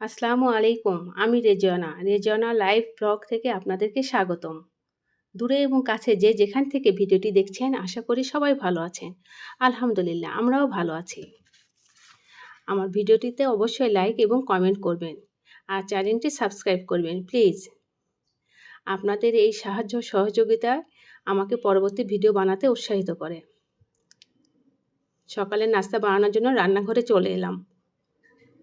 আসসালামু আলাইকুম, আমি রেজনা রেজনা লাইভ ব্লগ থেকে আপনাদেরকে স্বাগতম। দূরে এবং কাছে যে যেখান থেকে ভিডিওটি দেখছেন, আশা করি সবাই ভালো আছেন। আলহামদুলিল্লাহ, আমরাও ভালো আছি। আমার ভিডিওটিতে অবশ্যই লাইক এবং কমেন্ট করবেন আর চ্যানেলটি সাবস্ক্রাইব করবেন, প্লিজ। আপনাদের এই সাহায্য সহযোগিতা আমাকে পরবর্তী ভিডিও বানাতে উৎসাহিত করে। সকালের নাস্তা বানানোর জন্য রান্নাঘরে চলে এলাম।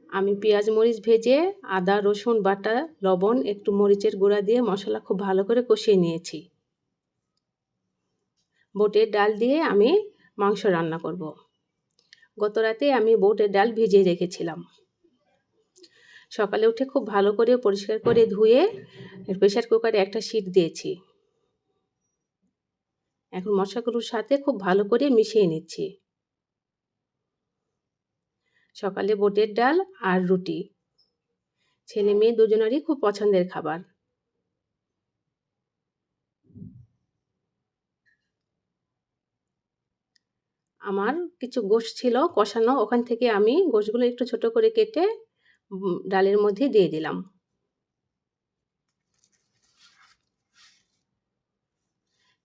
আমি পেঁয়াজ, মরিচ ভেজে আদা, রসুন, বাটা, লবণ, একটু মরিচের গুঁড়া দিয়ে মশলা খুব ভালো করে কষিয়ে নিয়েছি। বোটের ডাল দিয়ে আমি মাংস রান্না করব। গত রাতে আমি বোটের ডাল ভিজিয়ে রেখেছিলাম। সকালে উঠে খুব ভালো করে পরিষ্কার করে ধুয়ে প্রেশার কুকারে একটা সিট দিয়েছি। এখন মশলাগুলোর সাথে খুব ভালো করে মিশিয়ে নিচ্ছি। সকালে বোটের ডাল আর রুটি। ছেলে মেয়ে দুজনেরই খুব পছন্দের খাবার। আমার কিছু গোশ ছিল, কষানো। ওখান থেকে আমি গোশগুলো একটু ছোট করে কেটে ডালের মধ্যে দিয়ে দিলাম।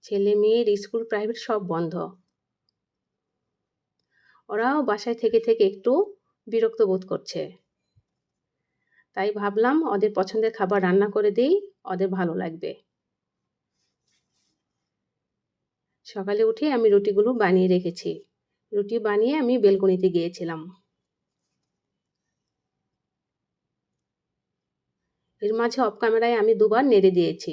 ছেলে মেয়ের স্কুল, প্রাইভেট সব বন্ধ। ওরাও বাসায় থেকে থেকে একটু বিরক্ত বোধ করছে। তাই ভাবলাম ওদের পছন্দের খাবার রান্না করে দিই, ওদের ভালো লাগবে। সকালে উঠে আমি রুটিগুলো বানিয়ে রেখেছি। রুটি বানিয়ে আমি বেলকনিতে গিয়েছিলাম। এর মাঝে অফ ক্যামেরায় আমি দুবার নেড়ে দিয়েছি।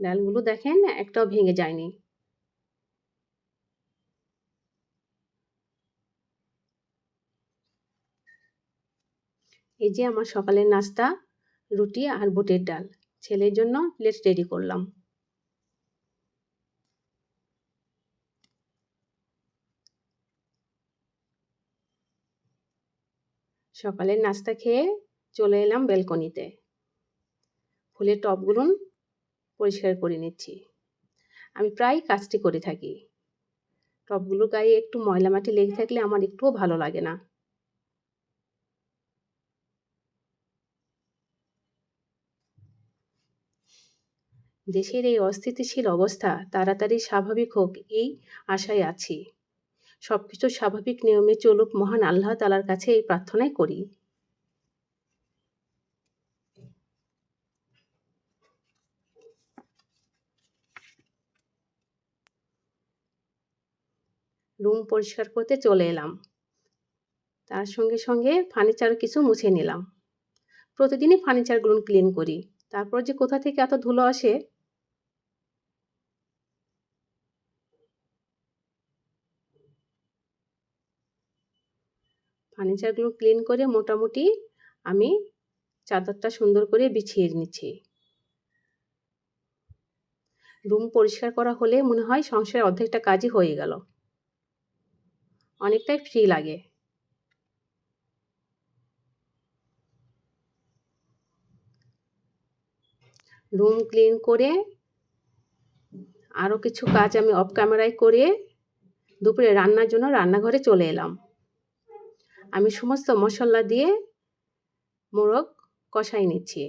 ডালগুলো দেখেন, একটাও ভেঙে যায়নি। এই যে আমার সকালের নাস্তা, রুটি আর বুটের ডাল। ছেলের জন্য প্লেট রেডি করলাম। সকালের নাস্তা খেয়ে চলে এলাম বেলকনিতে ফুলের টবগুলো পরিষ্কার করে নিচ্ছি। আমি প্রায় কাজটি করে থাকি। টপগুলো গায়ে একটু ময়লা মাটি লেগে থাকলে আমার একটুও ভালো লাগে না। দেশের এই অস্থিতিশীল অবস্থা তাড়াতাড়ি স্বাভাবিক হোক এই আশায় আছি। সব কিছু স্বাভাবিক নিয়মে চলুক মহান আল্লাহ তালার কাছে এই প্রার্থনাই করি। রুম পরিষ্কার করতে চলে এলাম। তার সঙ্গে সঙ্গে ফার্নিচার কিছু মুছে নিলাম। প্রতিদিনই ফার্নিচারগুলো ক্লিন করি। তারপর যে কোথা থেকে এত ধুলো আসে? ফার্নিচারগুলো ক্লিন করে মোটামুটি আমি চাদরটা সুন্দর করে বিছিয়ে নিচ্ছি। রুম পরিষ্কার করা হলে মনে হয় সংসারের অর্ধেকটা কাজই হয়ে গেল। অনেকটাই ফ্রি লাগে। রুম ক্লিন করে আরও কিছু কাজ আমি অফ ক্যামেরায় করে দুপুরে রান্নার জন্য রান্নাঘরে চলে এলাম। আমি সমস্ত মশলা দিয়ে মোরগ কষাই নিচ্ছি।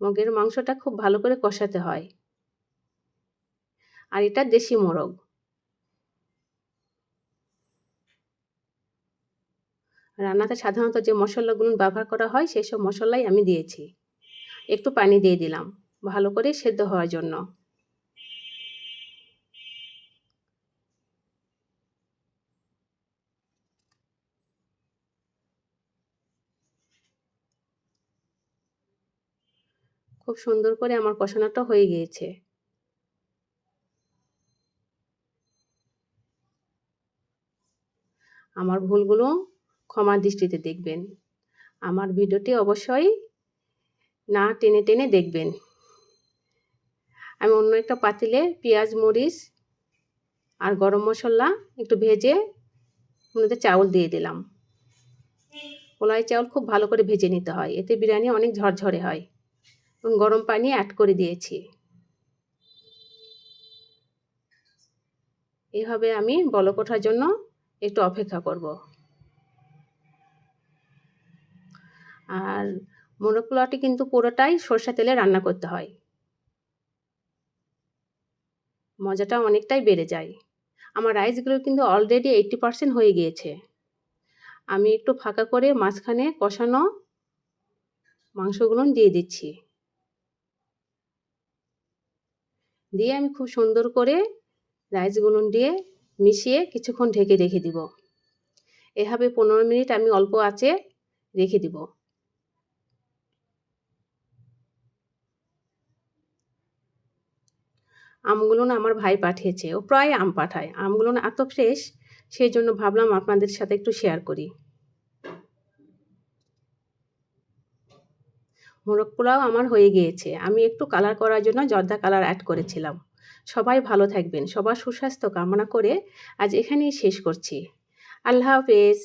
মগের মাংসটা খুব ভালো করে কষাতে হয়। আর এটা দেশি মোরগ। রান্নাতে সাধারণত যে মশলাগুলো ব্যবহার করা হয় সেই সব মশলাই আমি দিয়েছি। একটু পানি দিয়ে দিলাম, ভালো করে সেদ্ধ হওয়ার জন্য। খুব সুন্দর করে আমার কষানোটা হয়ে গিয়েছে। আমার ভুলগুলো ক্ষমা দৃষ্টিতে দেখবেন। আমার ভিডিওটি অবশ্যই না টেনে টেনে দেখবেন। আমি অন্য একটা পাতিলে পেঁয়াজ, মরিচ আর গরম মশলা একটু ভেজে ওনাদের চাউল দিয়ে দিলাম। কলাই চাউল খুব ভালো করে ভেজে নিতে হয়। এতে বিরিয়ানি অনেক ঝরঝরে হয় এবং গরম পানি অ্যাড করে দিয়েছি। এইভাবে আমি বলকোঠার জন্য একটু অপেক্ষা করব। আর মোরগ কিন্তু পুরোটাই সরষা তেলে রান্না করতে হয়। মজাটা অনেকটাই বেড়ে যায়। আমার রাইসগুলো কিন্তু অলরেডি এইটটি পারসেন্ট হয়ে গিয়েছে। আমি একটু ফাঁকা করে মাঝখানে কষানো মাংসগুলো দিয়ে দিচ্ছি। দিয়ে আমি খুব সুন্দর করে রাইসগুলো দিয়ে মিশিয়ে কিছুক্ষণ ঢেকে রেখে দিব। এভাবে পনেরো মিনিট আমি অল্প আঁচে রেখে দিব। আমগুলো না আমার ভাই পাঠিয়েছে। ও প্রায় আম পাঠায়। আমগুলো না এত ফ্রেশ সেই জন্য ভাবলাম আপনাদের সাথে একটু শেয়ার করি। মোরগ পোলাও আমার হয়ে গিয়েছে। আমি একটু কালার করার জন্য জর্দা কালার অ্যাড করেছিলাম। সবাই ভালো থাকবেন, সবার সুস্বাস্থ্য কামনা করে আজ এখানেই শেষ করছি। আল্লাহ হাফেজ।